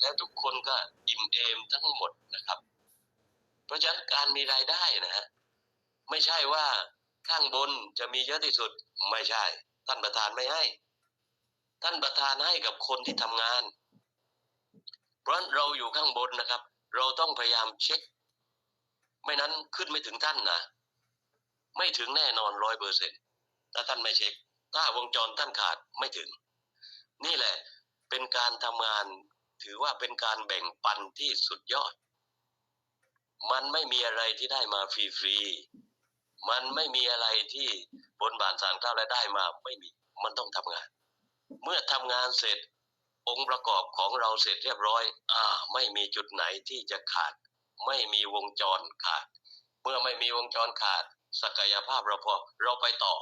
แล้วทุกคนก็อิ่มเอมทั้งหมดนะครับ เพราะฉะนั้นการมีรายได้นะฮะไม่ใช่ว่าข้างบนจะมีเยอะที่สุดไม่ใช่ ท่านประธานไม่ให้ ท่านประธานให้กับคนที่ทำงาน เพราะฉะนั้นเราอยู่ข้างบนนะครับ เราต้องพยายามเช็ค ไม่นั้นขึ้นไม่ถึงท่านนะไม่ถึงแน่นอนร้อยเปอร์เซ็นต์ถ้าท่านไม่เช็ค ถ้าวงจรท่านขาดไม่ถึง นี่แหละเป็นการทำงาน ถือว่าเป็นการแบ่งปันที่สุดยอด มันไม่มีอะไรที่ได้มาฟรีๆ มันไม่มีอะไรที่บนบานสารกล่าและได้มาไม่มี มันต้องทำงาน เมื่อทำงานเสร็จองค์ประกอบของเราเสร็จเรียบร้อย อ่า ไม่มีจุดไหนที่จะขาด ไม่มีวงจรขาด เมื่อไม่มีวงจรขาด ศักยภาพเราพอเราไปต่อ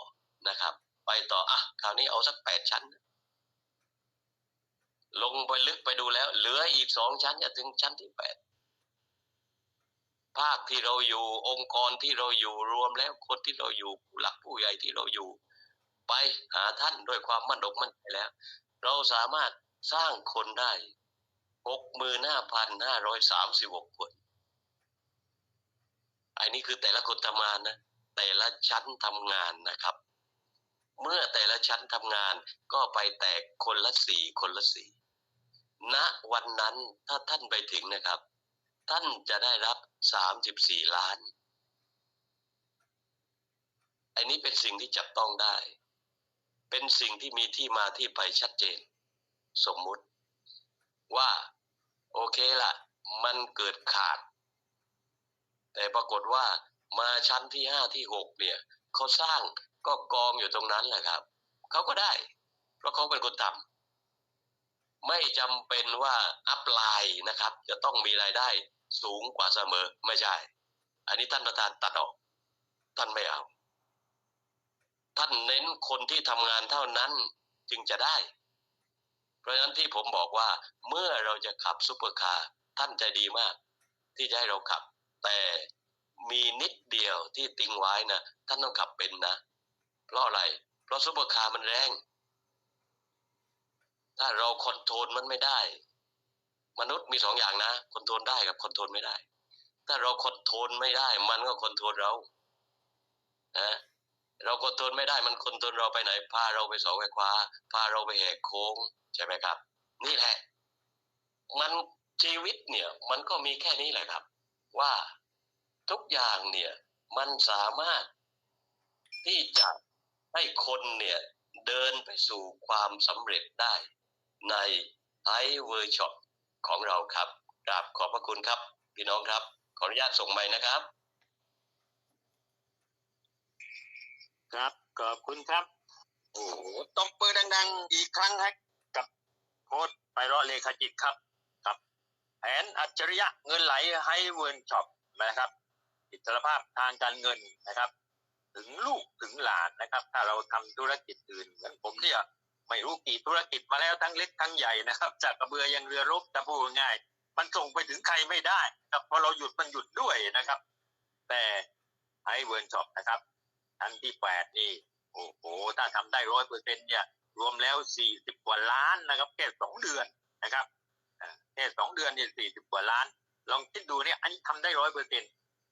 นะครับ ไปต่อ อะ คราวนี้เอาสักแปดชั้น ลงไปลึกไปดูแล้ว เหลืออีกสองชั้นจะถึงชั้นที่แปดภาคที่เราอยู่องค์กรที่เราอยู่รวมแล้วคนที่เราอยู่ผู้หลักผู้ใหญ่ที่เราอยู่ ไปหาท่านด้วยความมั่นอกมั่นใจแล้ว เราสามารถสร้างคนได้หกหมื่นห้าพันห้าร้อยสามสิบหกคนอันนี้คือแต่ละคนทำงานนะแต่ละชั้นทำงานนะครับ เมื่อแต่ละชั้นทำงานก็ไปแตกคนละสี่คนละสี่ ณวันนั้นถ้าท่านไปถึงนะครับ ท่านจะได้รับสามสิบสี่ล้าน อันนี้เป็นสิ่งที่จับต้องได้ เป็นสิ่งที่มีที่มาที่ไปชัดเจน สมมุติว่าโอเคละมันเกิดขาด แต่ปรากฏว่ามาชั้นที่ห้าที่หกเนี่ยเขาสร้างก็กองอยู่ตรงนั้นแหละครับ เขาก็ได้ เพราะเขาเป็นคนทำ ไม่จำเป็นว่าอัพไลน์นะครับ จะต้องมีรายได้สูงกว่าเสมอไม่ใช่ อันนี้ท่านประธานตัดออก ท่านไม่เอา ท่านเน้นคนที่ทำงานเท่านั้นจึงจะได้ เพราะฉะนั้นที่ผมบอกว่าเมื่อเราจะขับซุปเปอร์คาร์ท่านใจดีมาก ที่จะให้เราขับ แต่มีนิดเดียวที่ติงไว้นะท่านต้องขับเป็นนะ เพราะอะไร เพราะซุปเปอร์คาร์มันแรง ถ้าเราคอนโทรลมันไม่ได้ มนุษย์มีสองอย่างนะคอนโทรลได้กับคอนโทรลไม่ได้ ถ้าเราคอนโทรลไม่ได้ มันก็คอนโทรลเรานะเราคอนโทรลไม่ได้มันคอนโทรลเราไปไหนพาเราไปเสาไฟฟ้าพาเราไปแหกโค้งใช่ไหมครับ นี่แหละ มันชีวิตเนี่ย มันก็มีแค่นี้แหละครับ ว่าทุกอย่างเนี่ย มันสามารถที่จะให้คนเนี่ยเดินไปสู่ความสำเร็จได้ ในไอเวอร์ช็อปของเราครับกราบขอบพระคุณครับ พี่น้องครับ ขออนุญาตส่งไม้นะครับ ครับขอบคุณครับโอ้โหตบมือดัง ๆ อีกครั้งให้กับโค้ดไปรอเลขาจิตครับครับแผนอัจฉริยะเงินไหลให้เวิร์นช็อปนะครับอิสรภาพทางการเงินนะครับ ถึงลูกถึงหลานนะครับ ถ้าเราทำธุรกิจอื่นเหมือนผมเนี่ย ไม่รู้กี่ธุรกิจมาแล้วทั้งเล็กทั้งใหญ่นะครับ จากกระเบือยังเรือรบจะพูดง่าย มันส่งไปถึงใครไม่ได้ครับพอเราหยุดมันหยุดด้วยนะครับ แต่ไอเวิร์นช็อปนะครับชั้นที่แปดนี่โอ้โหถ้าทำได้ร้อยเปอร์เซ็นเนี่ยรวมแล้วสี่สิบกว่าล้านนะครับแค่สองเดือนนะครับแค่สองเดือนเนี่ยสี่สิบกว่าล้าน ลองคิดดูเนี่ยอันนี้ทำได้ร้อยเปอร์เซ็น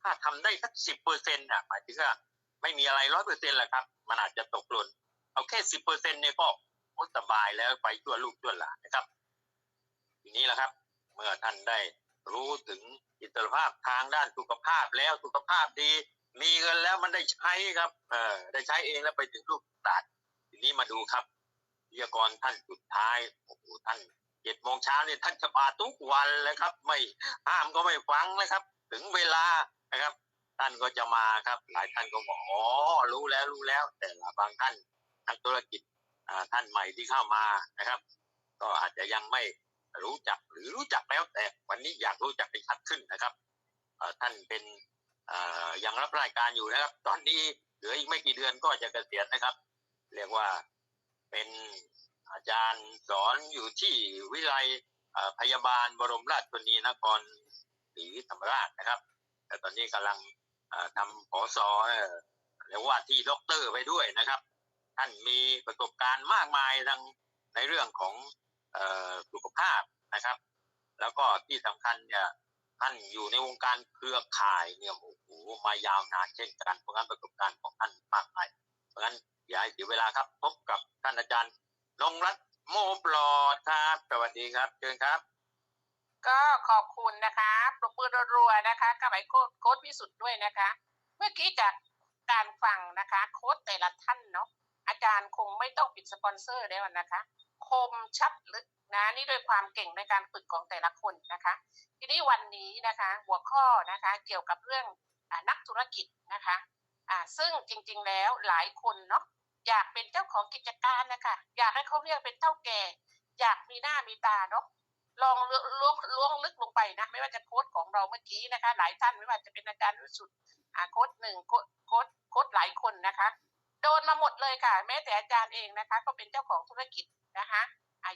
ถ้าทำได้สักสิบเปอร์เซ็นต์อะหมายถึงว่าไม่มีอะไรร้อยเปอร์เซ็นต์แหละครับ มันอาจจะตกหล่นเอาแค่สิบเปอร์เซ็นต์เนี่ยก็ โอ้สบายแล้วไปชั่วลูกชั่วหลานนะครับ ทีนี้แหละครับ เมื่อท่านได้รู้ถึงอิสรภาพทางด้านสุขภาพแล้วสุขภาพดี มีเงินแล้วมันได้ใช้ครับ เออได้ใช้เองแล้วไปถึงลูกหลานทีนี้มาดูครับวิทยากรท่านสุดท้ายโอ้โหท่านเจ็ดโมงเช้าเนี่ยท่านจะมาทุกวันเลยครับ ไม่ห้ามก็ไม่ฟังนะครับ ถึงเวลานะครับ ท่านก็จะมาครับ หลายท่านก็บอกอ๋อรู้แล้วรู้แล้ว แต่ละบางท่านนักธุรกิจ ท่านใหม่ที่เข้ามานะครับ ก็อาจจะยังไม่รู้จักหรือรู้จักแล้วแต่วันนี้อยากรู้จักให้ชัดขึ้นนะครับท่านเป็นยังรับรายการอยู่นะครับ ตอนนี้เหลืออีกไม่กี่เดือนก็จะเกษียณนะครับ เรียกว่าเป็นอาจารย์สอนอยู่ที่วิไลยเอ่อพยาบาลบรมราชชนีนครศรีธรรมราชนะครับ แต่ตอนนี้กำลังทำขอสอเอ่อเรียกว่าที่ด็อกเตอร์ไปด้วยนะครับ ท่านมีประสบการณ์มากมายทางในเรื่องของสุขภาพนะครับ แล้วก็ที่สำคัญเนี่ยท่านอยู่ในวงการเครือข่ายเนี่ยโอ้โหมายาวนานเช่นกันเพราะงั้นประสบการณ์ของท่านมากมายเพราะงั้นอย่าให้เสียเวลาครับ พบกับท่านอาจารย์นงรัตโมปลอดครับ สวัสดีครับเชิญครับ ก็ขอบคุณนะคะปรบมือรัวๆนะคะกับไอ้โค้ดโค้ดพิสุทธิ์ด้วยนะคะ เมื่อกี้จากการฟังนะคะ โค้ดแต่ละท่านเนาะ อารคงไม่ต้องปิดสปอนเซอร์แล้วนะคะ คมชัดลึกนะนี่ด้วยความเก่งในการฝึกของแต่ละคนนะคะ ทีนี้วันนี้นะคะหัวข้อนะคะเกี่ยวกับเรื่องอนักธุรกิจนะคะอ่าซึ่งจริงๆแล้วหลายคนเนาะอยากเป็นเจ้าของกิจการนะคะอยากให้เขาเรียกเป็นเท่าแก่ อยากมีหน้ามีตาเนาะลองล้วงล้วงลึกลงไปนะ ไม่ว่าจะโค้ดของเราเมื่อกี้นะคะ หลายท่านไม่ว่าจะเป็นอาจารย์วิสุทธ์โค้ดหนึ่งโค้ดโค้ดหลายคนนะคะ โดนมาหมดเลยค่ะ แม้แต่อาจารย์เองนะคะ ก็เป็นเจ้าของธุรกิจนะคะ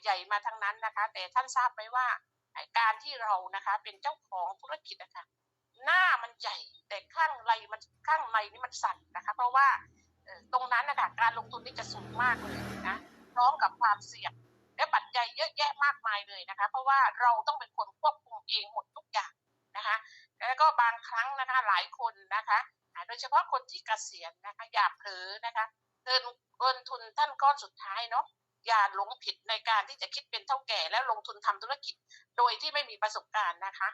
ใหญ่มาทั้งนั้นนะคะ แต่ท่านทราบไหมว่าการที่เรานะคะ เป็นเจ้าของธุรกิจนะคะหน้ามันใหญ่แต่ข้างในมันข้างในนี่มันสั่นนะคะ เพราะว่าตรงนั้นนะคะการลงทุนนี่จะสูงมากเลยนะพร้อมกับความเสี่ยงและปัจจัยเยอะแยะมากมายเลยนะคะ เพราะว่าเราต้องเป็นคนควบคุมเองหมดทุกอย่างนะคะ แล้วก็บางครั้งนะคะหลายคนนะคะโดยเฉพาะคนที่เกษียณนะคะอยาเผลอนะคะเงินเงินทุนท่านก้อนสุดท้ายเนาะอย่าหลงผิดในการที่จะคิดเป็นเท่าแก่แล้วลงทุนทำธุรกิจ โดยที่ไม่มีประสบการณ์นะคะ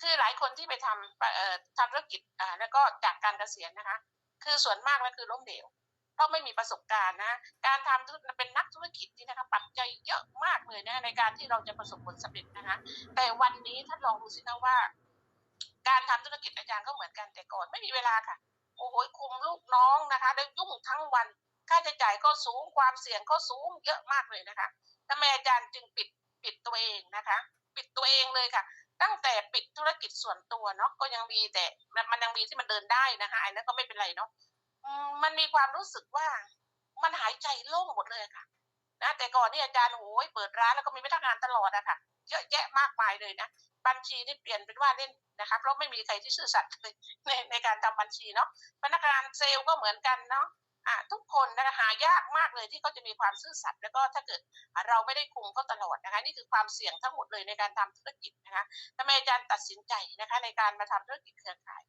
คือหลายคนที่ไปทำเอ่อทำธุรกิจอ่าแล้วก็จากการเกษียณนะคะ คือส่วนมากแล้วคือล้มเหลวเพราะไม่มีประสบการณ์นะ การทำธุรเป็นนักธุรกิจนี่นะคะปัจจัยเยอะมากเลยนะในการที่เราจะประสบผลสำเร็จนะคะ แต่วันนี้ท่านลองดูสินะว่า การทำธุรกิจอาจารย์ก็เหมือนกันแต่ก่อนไม่มีเวลาค่ะ โอ้โหคุมลูกน้องนะคะแล้วยุ่งทั้งวันค่าใช้จ่ายก็สูงความเสี่ยงก็สูงเยอะมากเลยนะคะทำไมอาจารย์จึงปิดปิดตัวเองนะคะ ปิดตัวเองเลยค่ะ ตั้งแต่ปิดธุรกิจส่วนตัวเนาะก็ยังมีแต่มันยังมีที่มันเดินได้นะคะอันนั้นก็ไม่เป็นไรเนาะมมันมีความรู้สึกว่ามันหายใจโล่งหมดเลยค่ะนะแต่ก่อนนี่อาจารย์โอ้ยเปิดร้านแล้วก็มีพนักงานตลอดอะค่ะเยอะแยะมากมายเลยนะ บัญชีนี่เปลี่ยนเป็นว่าเล่นนะคะเพราะไม่มีใครที่ซื่อสัตย์เลยในในการทำบัญชีเนาะพนักงานเซลล์ก็เหมือนกันเนาะอะทุกคนนะคะหายากมากเลยที่เขาจะมีความซื่อสัตย์แล้วก็ถ้าเกิดเราไม่ได้คุมก็ตลอดนะคะนี่คือความเสี่ยงทั้งหมดเลยในการทำธุรกิจนะคะทำไมอาจารย์ตัดสินใจนะคะในการมาทำธุรกิจเครือข่าย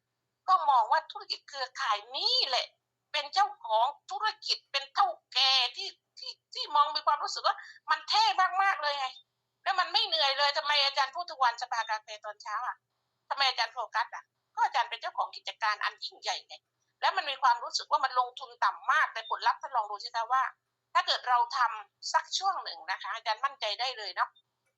ก็มองว่าธุรกิจเครือข่ายนี่แหละ เป็นเจ้าของธุรกิจเป็นเท่าแก่ที่ที่ที่มองมีความรู้สึกว่ามันเท่มากๆเลยไง แล้วมันไม่เหนื่อยเลยทำไมอาจารย์พูดทุกวันสภากาแฟตอนเช้าอะทำไมอาจารย์โฟกัสอะก็อาจารย์เป็นเจ้าของกิจการอันยิ่งใหญ่ไงแล้วมันมีความรู้สึกว่ามันลงทุนต่ำมากแต่ผลลัพธ์ท่านลองดูสิคะว่า ถ้าเกิดเราทำสักช่วงหนึ่งนะคะ อาจารย์มั่นใจได้เลยเนาะ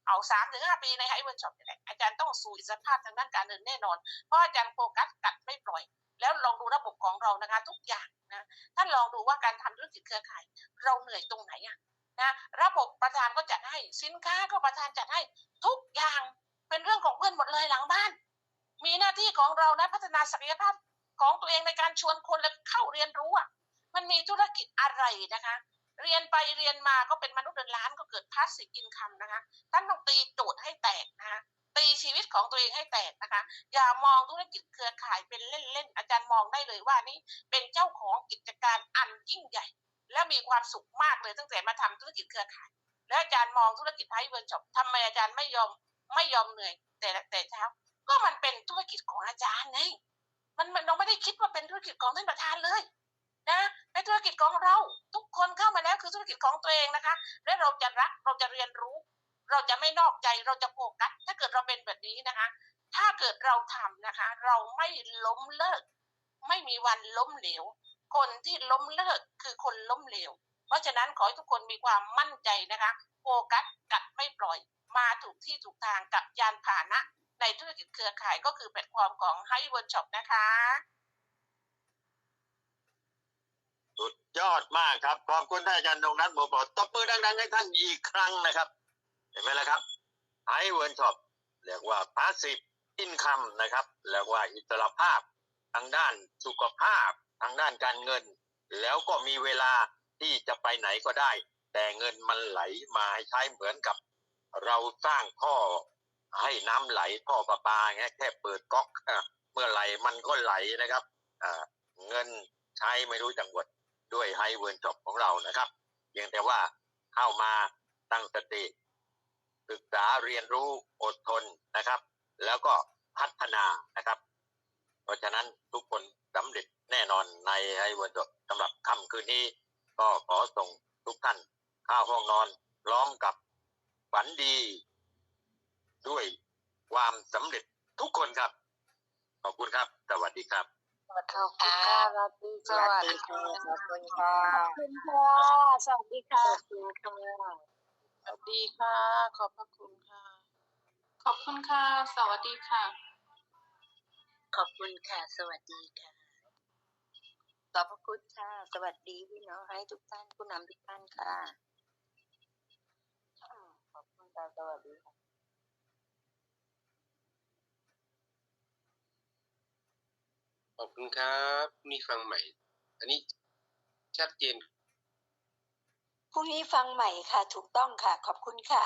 เอาสามถึงห้าปีในไฮเวิร์ช็อปนี่แหละอาจารย์ต้องสู่อิสรภาพทางด้านการเงินแน่นอน เพราะอาจารย์โฟกัสกัดไม่ปล่อย แล้วลองดูระบบของเรานะคะ ทุกอย่างนะท่านลองดูว่าการทำธุรกิจเครือข่าย เราเหนื่อยตรงไหนอะ นะระบบประธานก็จัดให้สินค้าก็ประธานจัดให้ทุกอย่างเป็นเรื่องของเพื่อนหมดเลยหลังบ้าน มีหน้าที่ของเรานะพัฒนาศักยภาพของตัวเองในการชวนคนและเข้าเรียนรู้อะมันมีธุรกิจอะไรนะคะ เรียนไปเรียนมาก็เป็นมนุษย์เดินล้านก็เกิดพาสซีฟอินคัมนะคะท่านต้องตีโจทย์ให้แตกนะคะตีชีวิตของตัวเองให้แตกนะคะ อย่ามองธุรกิจเครือข่ายเป็นเล่นๆอาจารย์มองได้เลยว่านี่เป็นเจ้าของกิจการอันยิ่งใหญ่ และมีความสุขมากเลยตั้งแต่มาทำธุรกิจเครือข่าย และอาจารย์มองธุรกิจไทยเวิร์ช็อปทำไมอาจารย์ไม่ยอมไม่ยอมเหนื่อย แต่แต่เช้าก็มันเป็นธุรกิจของอาจารย์ไงมันมันเราไม่ได้คิดว่าเป็นธุรกิจของท่านประธานเลยนะในธุรกิจของเราทุกคนเข้ามาแล้วคือธุรกิจของตัวเองนะคะ และเราจะรักเราจะเรียนรู้ เราจะไม่นอกใจเราจะโฟกัสถ้าเกิดเราเป็นแบบนี้นะคะ ถ้าเกิดเราทำนะคะ เราไม่ล้มเลิก ไม่มีวันล้มเหลว คนที่ล้มเลิกคือคนล้มเหลว เพราะฉะนั้นขอให้ทุกคนมีความมั่นใจนะคะโฟกัสกัดไม่ปล่อย มาถูกที่ถูกทางกับยานพาหนะ ในธุรกิจเครือข่ายก็คือแพลตฟอร์มของไฮเวิร์ช็อปนะคะสุดยอดมากครับ ขอบคุณท่านอาจารย์นงรัตน์โมปลอดตบมือดังๆให้ท่านอีกครั้งนะครับ เห็นไหมล่ะครับไอเวิร์นช็อปเรียกว่าพาสซีฟอินคัมนะครับเรียกว่าอิสรภาพทางด้านสุขภาพ ทางด้านการเงิน แล้วก็มีเวลาที่จะไปไหนก็ได้ แต่เงินมันไหลมาใช้เหมือนกับ เราสร้างท่อให้น้ำไหลท่อประปาเงี้ยแค่เปิดก๊อกเมื่อไหร่มันก็ไหลนะครับเงินใช้ไม่รู้จังหวัดด้วยไฮเวิร์นช็อปของเรานะครับเพียงแต่ว่าเข้ามาตั้งสติ ศึกษาเรียนรู้อดทนนะครับ แล้วก็พัฒนานะครับ ราะฉะนั้นทุกคนสำเร็จแน่นอนในไอ้วันจบสำหรับค่ำคืนนี้ ก็ขอส่งทุกท่านเข้าห้องนอนพร้อมกับฝันดี ด้วยความสำเร็จทุกคนครับ ขอบคุณครับ สวัสดีครับขอบคุณค่ะสวัสดีสวัสดีค่ะขอบคุณค่ะขอบคุณค่ะสวัสดีค่ะขอบคุณค่ะสวัสดีค่ะ ขอบพระคุณค่ะ ขอบคุณค่ะ สวัสดีค่ะ ขอบคุณค่ะ สวัสดีค่ะ ขอบพระคุณค่ะ สวัสดีพี่น้องให้ทุกท่านผู้นำทุกท่านค่ะ ขอบคุณค่ะ สวัสดีค่ะขอบคุณครับนี่ฟังใหม่ อันนี้ชัดเจนพรุ่งนี้ฟังใหม่ค่ะ ถูกต้องค่ะ ขอบคุณค่ะ